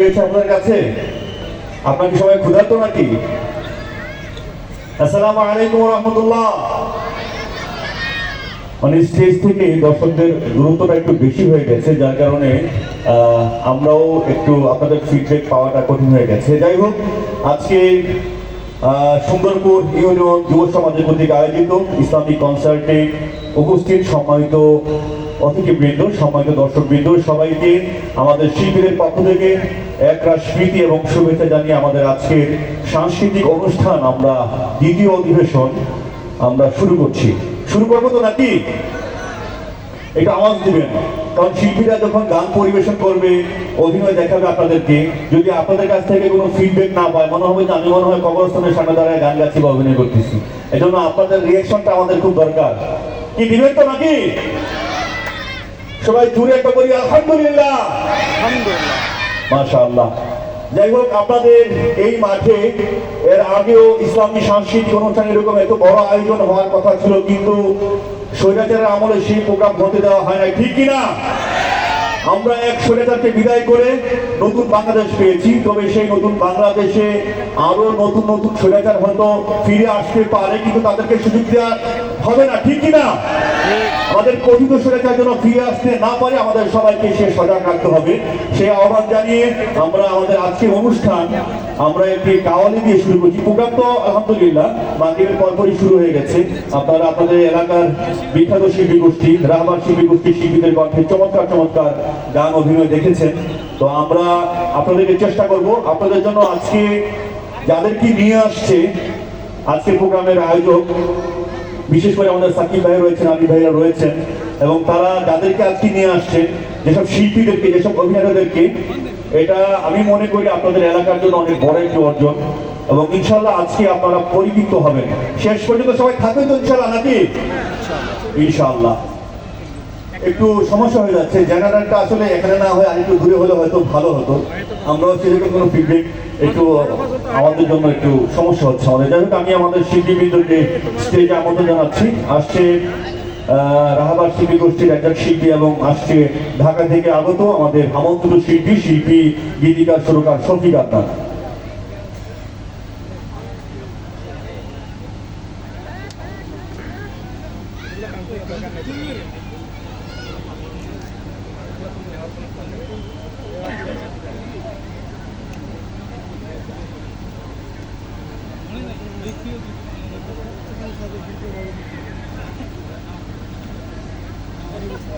আপনার কাছে? আপনাকে সবাই ক্ষুধার্ত নাকি? আলাইকুম রহমতুল্লাহ মানে স্টেজ থেকে দর্শকদের গুরুত্বটা একটু বেশি হয়ে গেছে, যার কারণে আমরাও একটু আপনাদের ফিডব্যাক পাওয়াটা কঠিন হয়ে গেছে। যাই হোক, আজকে সুন্দরপুর ইউনিয়ন যুব সমাজের কর্তৃক আয়োজিত ইসলামিক কনসার্টে উপস্থিত সম্মানিত অতিথিবৃন্দ, সম্মানিত দর্শকবৃন্দ, সবাইকে আমাদের শিবিরের পক্ষ থেকে একরাশ স্মৃতি এবং শুভেচ্ছা জানিয়ে আমাদের আজকের সাংস্কৃতিক অনুষ্ঠান, আমরা দ্বিতীয় অধিবেশন আমরা শুরু করছি। শুরু করব তো নাকি? এটা আওয়াজ দিবেন, কারণ শিল্পীরা যখন গান পরিবেশন করবে, অভিনয় দেখাবে আপনাদেরকে। যদি আপনাদের কাছ থেকে কোনো ফিডব্যাক না পায়, মনে হবে যে আমি মনে হয় কবরস্থানের সামনে দাঁড়ায় গান গাচ্ছি বা অভিনয় করতেছি। এজন্য আপনাদের রিয়াকশনটা আমাদের খুব দরকার। কি দিবেন তো নাকি? সবাই দূরে একটা বলি আলহামদুলিল্লাহ। মাশাআল্লাহ। যাই হোক আপনাদের এই মাঠে এর আগেও ইসলামী সাংস্কৃতিক অনুষ্ঠান এরকম এত বড় আয়োজন হওয়ার কথা ছিল কিন্তু স্বৈরাচারের আমলে সেই প্রোগ্রাম হতে দেওয়া হয় না ঠিক কিনা? আমরা এক স্বৈরাচারকে বিদায় করে নতুন বাংলাদেশ পেয়েছি, তবে সেই নতুন বাংলাদেশে আরও নতুন নতুন স্বৈরাচার হয়তো ফিরে আসতে পারে, কিন্তু তাদেরকে সুযোগ দেওয়া হবে না, ঠিক কিনা? আমাদের কথিত স্বৈরাচার যেন ফিরে আসতে না পারে, আমাদের সবাইকে সে সজাগ রাখতে হবে। সেই আহ্বান জানিয়ে আমরা আমাদের আজকের অনুষ্ঠান আমরা একটি কাওয়ালি দিয়ে শুরু করছি। প্রোগ্রাম তো আলহামদুলিল্লাহ, মাগরিবের পরপরই শুরু হয়ে গেছে। আপনারা আপনাদের এলাকার বিখ্যাত শিল্পী গোষ্ঠী রাহবার শিল্পী গোষ্ঠীর শিল্পীদের কণ্ঠে চমৎকার চমৎকার গান, অভিনয় দেখেছেন। তো আমরা আপনাদেরকে চেষ্টা করব আপনাদের জন্য আজকে যাদেরকে নিয়ে আসছে আজকের প্রোগ্রামের আয়োজক, বিশেষ করে আমাদের সাকিব ভাই রয়েছেন, আলী ভাইরা রয়েছেন, এবং তারা যাদেরকে আজকে নিয়ে আসছেন যেসব শিল্পীদেরকে, যেসব অভিনেতাদেরকে এটা আমি মনে করি আপনাদের এলাকার জন্য অনেক বড় একটি অর্জন এবং ইনশাল্লাহ আজকে আপনারা পরিচিত হবেন। শেষ পর্যন্ত সবাই থাকবেন তো ইনশাল্লাহ, নাকি? ইনশাল্লাহ। একটু সমস্যা হয়ে যাচ্ছে জেনারেলটা আসলে এখানে না হয়ে আরেকটু দূরে হলে হয়তো ভালো হতো। আমরাও সেরকম কোনো ফিডব্যাক একটু আমাদের জন্য একটু সমস্যা হচ্ছে। আমাদের যাই আমি আমাদের শিল্পীবৃন্দকে স্টেজে আমন্ত্রণ জানাচ্ছি। আসছে রাহাবার শিল্পী গোষ্ঠীর একজন শিল্পী এবং আসছে ঢাকা থেকে আগত আমাদের আমন্ত্রিত শিল্পী শিল্পী, গীতিকার, সুরকার Shafiq Akhtar.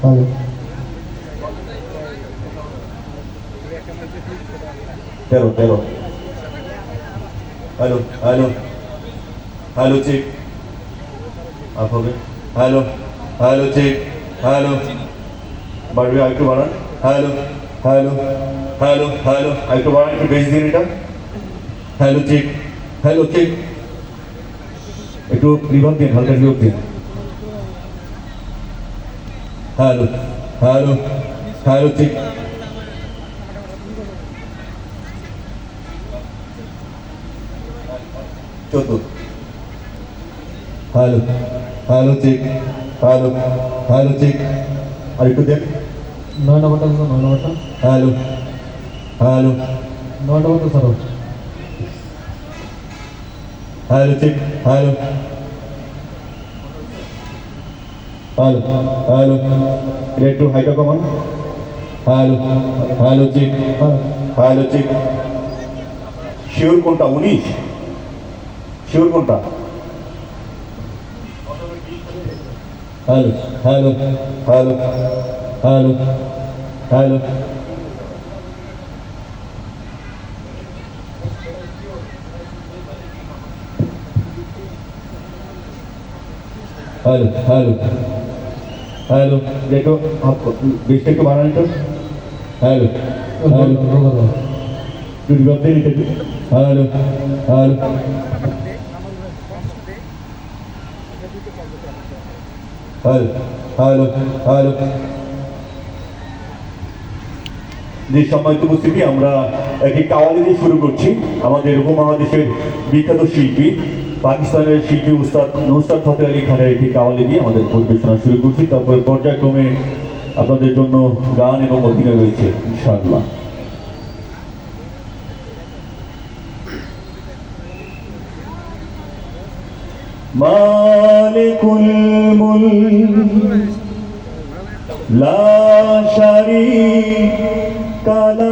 Hello তেরো তেরো hello hello hello check up হবে হ্যালো হ্যালো চেক হ্যালো বাড়বে আরেকটু বাড়ান হ্যালো হ্যালো হ্যালো হ্যালো আরেকটু বাড়ান একটু বেশি দিন এটা হ্যালো চেক হ্যালো চেক একটু রিভার দিন হালকা রিভার দিন హలో హలో హలో తిక్ చొద్దు హలో హలో తిక్ హలో హలో తిక్ అది టు దెక్ నోట బటన్ నోట బటన్ హలో హలో నోట బటన్ సరో. హలో తిక్ హలో হ্যালো হ্যালো এটা একটু হাইটা কমান hello hello check hello check sure কোনটা, উনিশ? শিওর কোনটা? Hello hello hello hello hello hello hello hello देखो आपको बिस्टे को তো হ্যালো हेलो हेलो टूटी birthday hello hello hello hello hello hello যে সম্মানিত উপস্থিতি, আমরা একটি কাওয়ালি দিয়ে শুরু করছি। আমাদের উপমহাদেশের বিখ্যাত শিল্পী পাকিস্তানের শিল্পী উস্তাদ নুসরাত ফতেহ আলী খানের একটি কাওয়ালি দিয়ে আমাদের পরিবেশনা শুরু করছি তারপরে পর্যায়ক্রমে আপনাদের জন্য গান এবং অভিনয় রয়েছে ইনশাআল্লাহ مالك الملك لا شريك له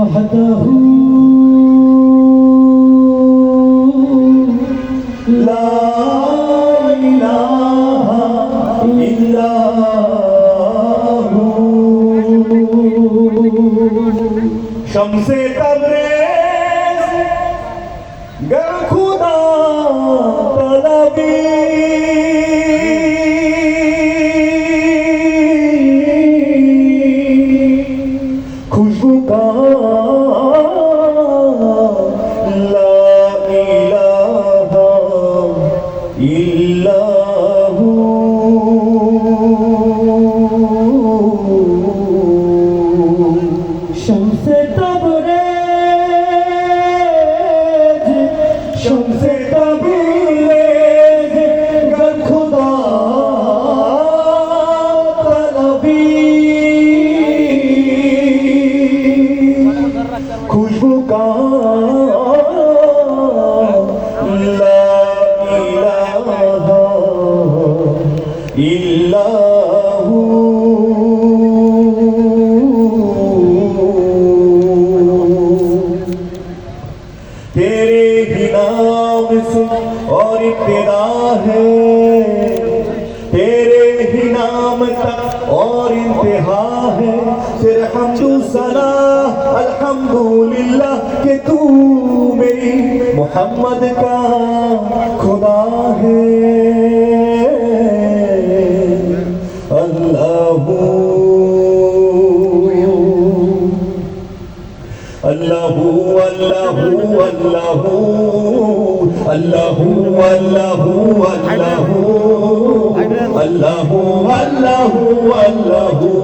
وحده لا إله إلا هو شمس শুনছে তবে है तेरे हमदु सना अल्हम्दुलिल्लाह के तू मेरी मोहम्मद का खुदा है अल्लाह अल्लाहु अल्लाहु अल्लाहु अल्लाहु अल्लाहु अल्लाहु अल्लाहु अल्लाहु अल्लाहु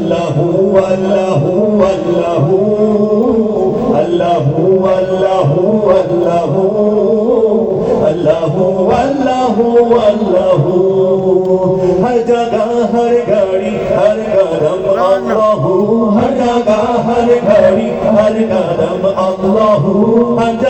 अल्लाहु अल्लाहु अल्लाहु अल्लाहु अल्लाहु अल्लाहु अल्लाहु अल्लाहु अल्लाहु हर जगह हर घड़ी हर कदम अल्लाहु हर जगह हर घड़ी हर कदम अल्लाहु हर जगह हर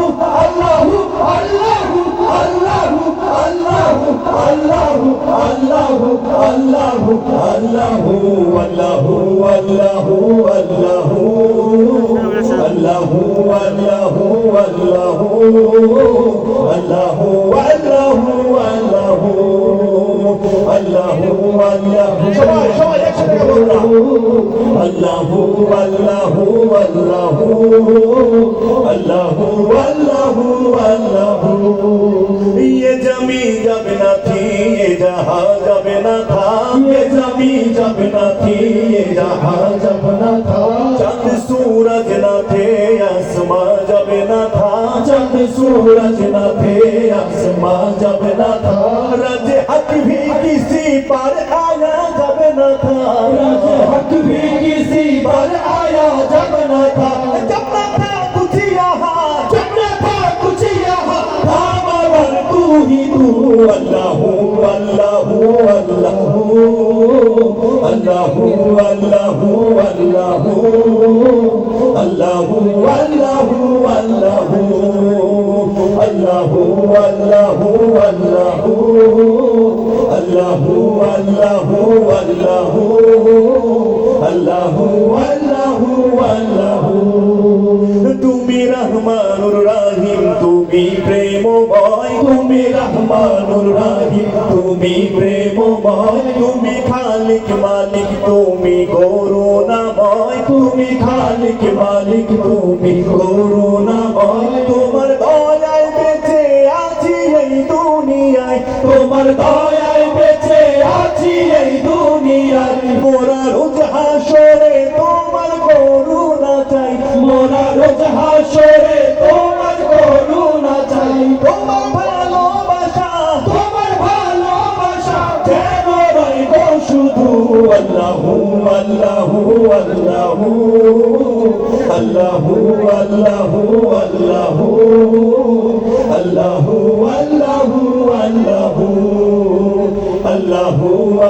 الله الله الله الله আল্লাহু আল্লাহু সবাই সবাই একসাথে বলুন আল্লাহু আল্লাহু আল্লাহু আল্লাহু আল্লাহু আল্লাহু ইয়ে জমি যাবে না থি এ জাহা যাবে না থা। ইয়ে জমি যাবে না থি। চাঁদ সূরজ না থে আসমান যাবে না থা। चंद सूरज न थे आसमां जब न था रज हक भी किसी पर आया जब न था रज हक भी किसी पर आया जब न था जब न था कुछ यहाँ जब न था कुछ यहाँ था मगर तू ही तू अल्लाह अल्लाह अल्लाह अल्लाह अल्लाह अल्लाह अल्लाह अल्लाह अल्लाह আল্লাহ আল্লাহ আল্লাহ আল্লাহ আল্লাহ আল্লাহ তুমি রহমানুর রাহিম, তুমি প্রেমময়। তুমি রহমানুর রাহিম, তুমি প্রেমময়। তুমি খালিক মালিক, তুমি গরু না ভয় তুমি খালিক মালিক, তুমি গরু না ভয় তোমার তোমার দয়ায় বেঁচে আছি এই দুনিয়ায়। মোরা রোজ হাসরে তোমার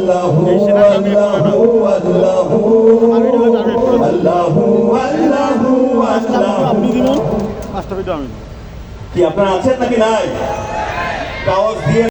আল্লাহ কি আপনারা আছেন নাকি নাই কাগজ দিয়ে